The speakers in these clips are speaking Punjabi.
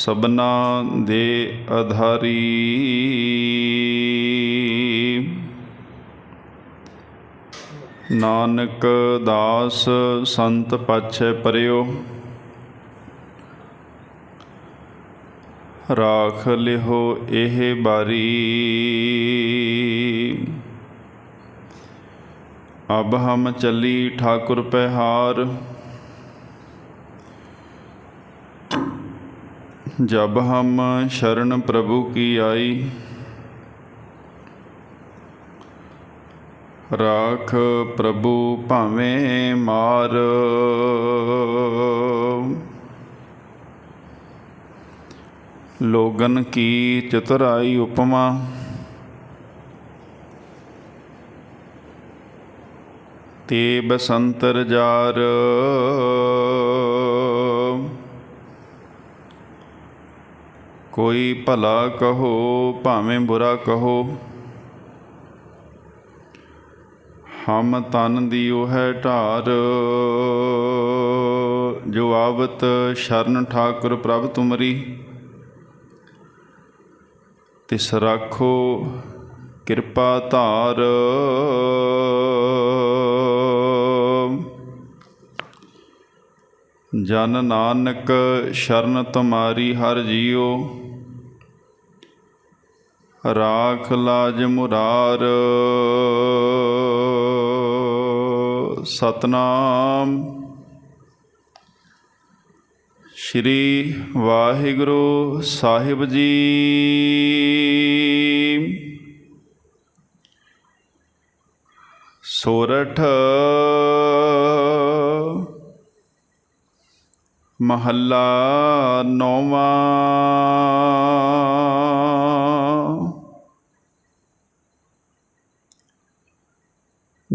ਸਬਨਾ ਦੇ ਆਧਾਰੀ ਨਾਨਕ ਦਾਸ ਸੰਤ ਪਾਛੈ ਪਰਿਓ। ਰਾਖ ਲਿਹੋ ਇਹ ਬਾਰੀ। ਅਬ ਹਮ ਚੱਲੀ ਠਾਕੁਰ ਪਹਿਹਾਰ ਜਬ ਹਮ ਸ਼ਰਨ ਪ੍ਰਭੂ ਕੀ ਆਈ? ਰਾਖ ਪ੍ਰਭੂ ਭਾਵੇਂ ਮਾਰ। ਲੋਗਨ ਕੀ ਚਤੁਰਾਈ ਉਪਮਾ? ਤੇ ਬਸੰਤਰ ਜਾਰ। ਕੋਈ ਭਲਾ ਕਹੋ, ਭਾਵੇਂ ਬੁਰਾ ਕਹੋ। ਹਮ ਤਨ ਦੀਓ ਹੈ ਢਾਰ, ਜੋ ਆਵਤ ਸ਼ਰਨ ਠਾਕੁਰ ਪ੍ਰਭ ਤੁਮਰੀ। ਤਿਸ ਰਾਖੋ ਕਿਰਪਾ ਧਾਰ। ਜਨ ਨਾਨਕ ਸ਼ਰਨ ਤੁਮਾਰੀ ਹਰ ਜੀਓ। ਰਾਖ ਲਾਜ ਮੁਰਾਰ ਸਤਨਾਮ। ਸ਼੍ਰੀ ਵਾਹਿਗੁਰੂ ਸਾਹਿਬ ਜੀ। ਸੋਰਠ ਮਹੱਲਾ ਨੌਵਾਂ।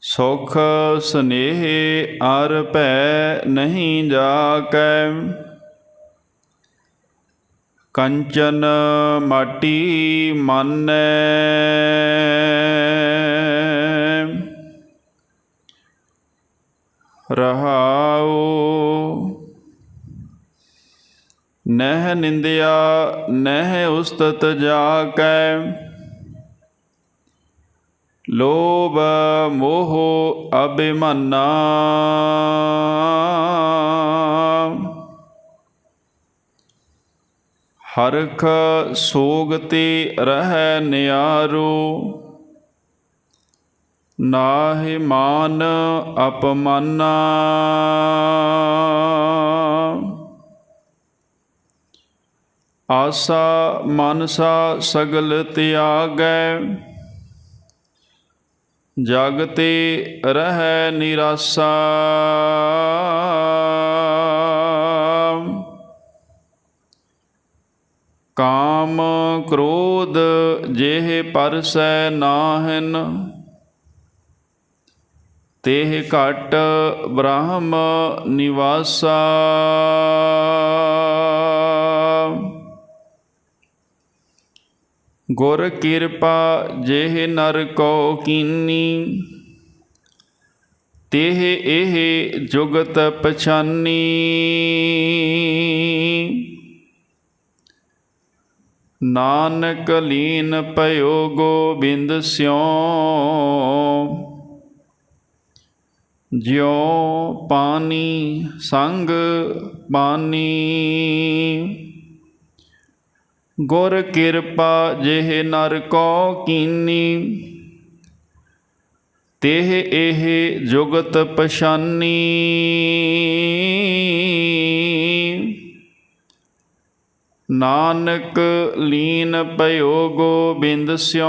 ਸੁਖ ਸਨੇਹ ਅਰ ਭੈ ਨਹੀਂ ਜਾਕੈ। ਕੰਚਨ ਮਾਟੀ ਮਨ। ਰਹਾਉ ਨਹਿ ਨਿੰਦਿਆ, ਨਹਿ ਉਸਤਤ ਜਾਕੈ। ਲੋਭ ਮੋਹ ਅਭਿਮਾਨਾ। ਹਰਖ ਸੋਗ ਤੇ ਰਹਿ ਨਿਆਰੋ। ਨਾਹਿ ਮਾਨ ਅਪਮਾਨਾ। ਆਸਾ ਮਨਸਾ ਸਗਲ ਤਿਆਗੈ। ਜਗ ਤੇ ਰਹਿ ਨਿਰਾਸਾ। ਕਾਮ ਕ੍ਰੋਧ ਜਿਹੇ ਪਰਸੈ ਨਾਹਨ ਤੇਹ ਘਟ ਬ੍ਰਹਮ ਨਿਵਾਸਾ। ਗੁਰ ਕਿਰਪਾ ਜਿਹ ਨਰ ਕੋ ਕੀਨੀ, ਤੇਹ ਇਹ ਜੁਗਤ ਪਛਾਨੀ। ਨਾਨਕ ਲੀਨ ਭਇਓ ਗੋਬਿੰਦ ਸਿਉ, ਜਿਉ ਪਾਣੀ ਸੰਗ ਪਾਣੀ ਗੁਰ ਕਿਰਪਾ ਜਿਹ ਨਰ ਕੋ ਕੀਨੀ, ਤੇਹ ਇਹ ਜੁਗਤ ਪਛਾਨੀ। ਨਾਨਕ ਲੀਨ ਭਇਓ ਗੋਬਿੰਦ ਸਿਉ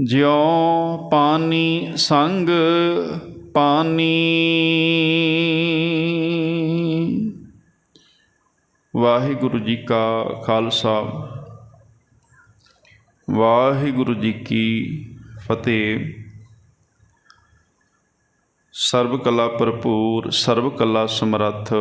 ਜਿਉ ਪਾਨੀ ਸੰਗ ਪਾਨੀ। ਵਾਹਿਗੁਰੂ ਜੀ ਕਾ ਖਾਲਸਾ। ਵਾਹਿਗੁਰੂ ਜੀ ਕੀ ਫਤਿਹ। ਸਰਬ ਕਲਾ ਭਰਪੂਰ ਸਰਬ ਕਲਾ ਸਮਰੱਥ।